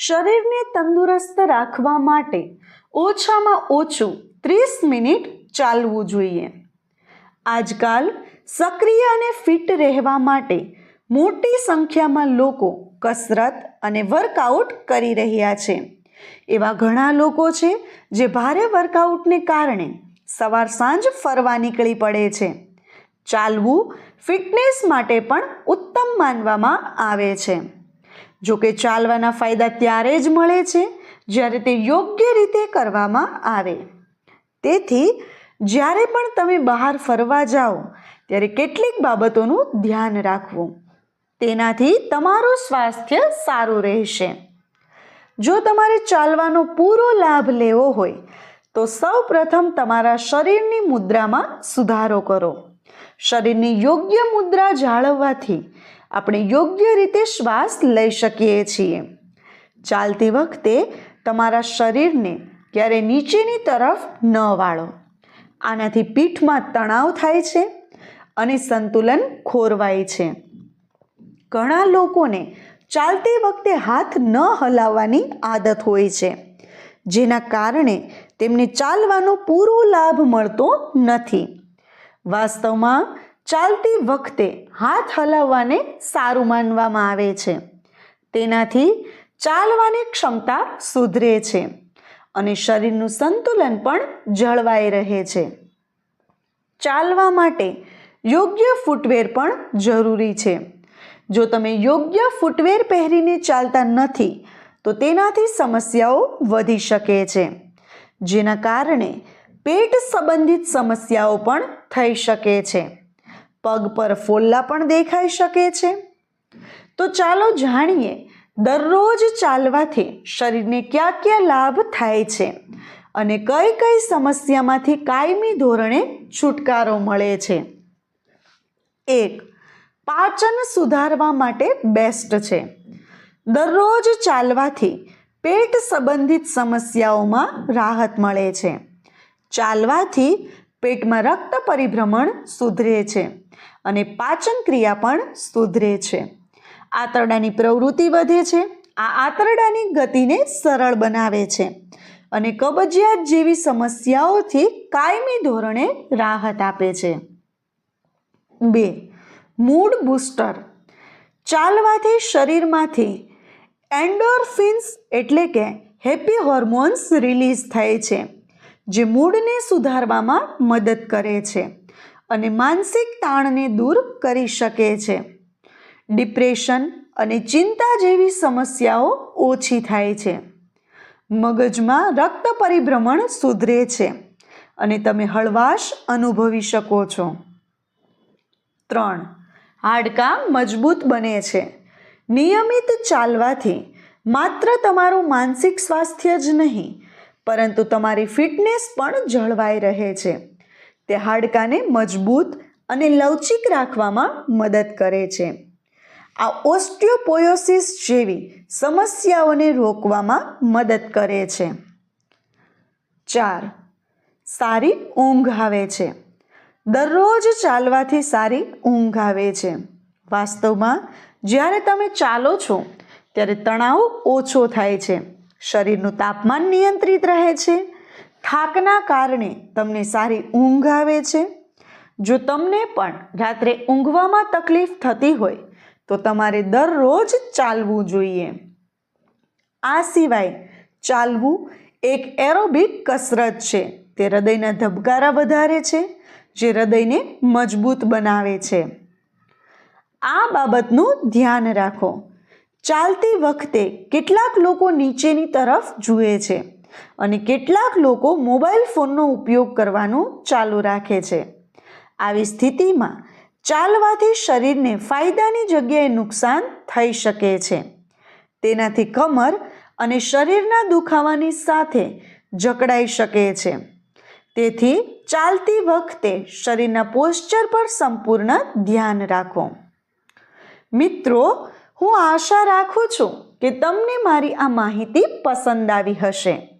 શરીરને તંદુરસ્ત રાખવા માટે ઓછામાં ઓછું ત્રીસ મિનિટ ચાલવું જોઈએ. આજકાલ સક્રિય અને ફિટ રહેવા માટે મોટી સંખ્યામાં લોકો કસરત અને વર્કઆઉટ કરી રહ્યા છે. એવા ઘણા લોકો છે જે ભારે વર્કઆઉટને કારણે સવાર સાંજ ફરવા નીકળી પડે છે. ચાલવું ફિટનેસ માટે પણ ઉત્તમ માનવામાં આવે છે. જો કે ચાલવાના ફાયદા ત્યારે જ મળે છે જ્યારે તે યોગ્ય રીતે કરવામાં આવે. તેથી, જ્યારે પણ તમે બહાર ફરવા જાઓ, ત્યારે કેટલીક બાબતોનું ધ્યાન રાખવું. તેનાથી તમારું સ્વાસ્થ્ય સારું રહેશે. જો તમારે ચાલવાનો પૂરો લાભ લેવો હોય, તો સૌ પ્રથમ તમારા શરીરની મુદ્રામાં સુધારો કરો. શરીરની યોગ્ય મુદ્રા જાળવવાથી આપણે યોગ્ય રીતે શ્વાસ લઈ શકીએ છીએ. ચાલતી વખતે તમારા શરીરને ક્યારે નીચેની તરફ ન વાળો. આનાથી પીઠમાં તણાવ થાય છે અને સંતુલન ખોરવાય છે. ઘણા લોકોને ચાલતી વખતે હાથ ન હલાવવાની આદત હોય છે, જેના કારણે તેમને ચાલવાનો પૂરો લાભ મળતો નથી. વાસ્તવમાં ચાલતી વખતે હાથ હલાવવાને સારું માનવામાં આવે છે. તેનાથી ચાલવાની ક્ષમતા સુધરે છે અને શરીરનું સંતુલન પણ જળવાઈ રહે છે. ચાલવા માટે યોગ્ય ફૂટવેર પણ જરૂરી છે. જો તમે યોગ્ય ફૂટવેર પહેરીને ચાલતા નથી, તો તેનાથી સમસ્યાઓ વધી શકે છે, જેના કારણે પેટ સંબંધિત સમસ્યાઓ પણ થઈ શકે છે. પગ પર ફોલ્લા પણ દેખાઈ શકે છે. તો ચાલો જાણીએ, દરરોજ ચાલવાથી શરીરને કયા કયા લાભ થાય છે અને કઈ કઈ સમસ્યામાંથી કાયમી ધોરણે છુટકારો મળે છે. એક, પાચન સુધારવા માટે બેસ્ટ છે. દરરોજ ચાલવાથી પેટ સંબંધિત સમસ્યાઓમાં રાહત મળે છે. ચાલવાથી પેટમાં રક્ત પરિભ્રમણ સુધરે છે. અને પાચન ક્રિયા પણ સુધરે છે. આંતરડાની પ્રવૃત્તિ વધે છે. આ આંતરડાની ગતિને સરળ બનાવે છે અને કબજિયાત જેવી સમસ્યાઓથી કાયમી ધોરણે રાહત આપે છે. બે મૂડ બૂસ્ટર. ચાલવાથી શરીરમાંથી એન્ડોરફિન્સ એટલે કે હેપી હોર્મોન્સ રિલીઝ થાય છે, જે મૂડને સુધારવામાં મદદ કરે છે. અને માનસિક તાણને દૂર કરી શકે છે. ડિપ્રેશન અને ચિંતા જેવી સમસ્યાઓ ઓછી થાય છે. મગજમાં રક્ત પરિભ્રમણ સુધરે છે અને તમે હળવાશ અનુભવી શકો છો. ત્રણ. હાડકાં મજબૂત બને છે. નિયમિત ચાલવાથી માત્ર તમારું માનસિક સ્વાસ્થ્ય જ નહીં, પરંતુ તમારી ફિટનેસ પણ જળવાઈ રહે છે. તે હાડકાને મજબૂત અને લવચીક રાખવામાં મદદ કરે છે. આ ઓસ્ટિયોપોયોસિસ જેવી સમસ્યાઓને રોકવામાં મદદ કરે છે. ચાર, સારી ઊંઘ આવે છે. દરરોજ ચાલવાથી સારી ઊંઘ આવે છે. વાસ્તવમાં, જ્યારે તમે ચાલો છો, ત્યારે તણાવ ઓછો થાય છે. શરીરનું તાપમાન નિયંત્રિત રહે છે. થાકના કારણે તમને સારી ઊંઘ આવે છે. જો તમને પણ રાત્રે ઊંઘવામાં તકલીફ થતી હોય, તો તમારે દરરોજ ચાલવું જોઈએ. આ સિવાય ચાલવું એક એરોબિક કસરત છે. તે હૃદયના ધબકારા વધારે છે, જે હૃદયને મજબૂત બનાવે છે. આ બાબતનું ધ્યાન રાખો. ચાલતી વખતે કેટલાક લોકો નીચેની તરફ જુએ છે. અને કેટલાક લોકો મોબાઈલ ફોનનો ઉપયોગ કરવાનું ચાલુ રાખે છે. આવી સ્થિતિમાં ચાલવાથી શરીરને ફાયદાની જગ્યાએ નુકસાન થઈ શકે છે. તેનાથી કમર અને શરીરના દુખાવાની સાથે જકડાઈ શકે છે. તેથી ચાલતી વખતે શરીરના પોસ્ચર પર સંપૂર્ણ ધ્યાન રાખો. મિત્રો, હું આશા રાખું છું કે તમને મારી આ માહિતી પસંદ આવી હશે.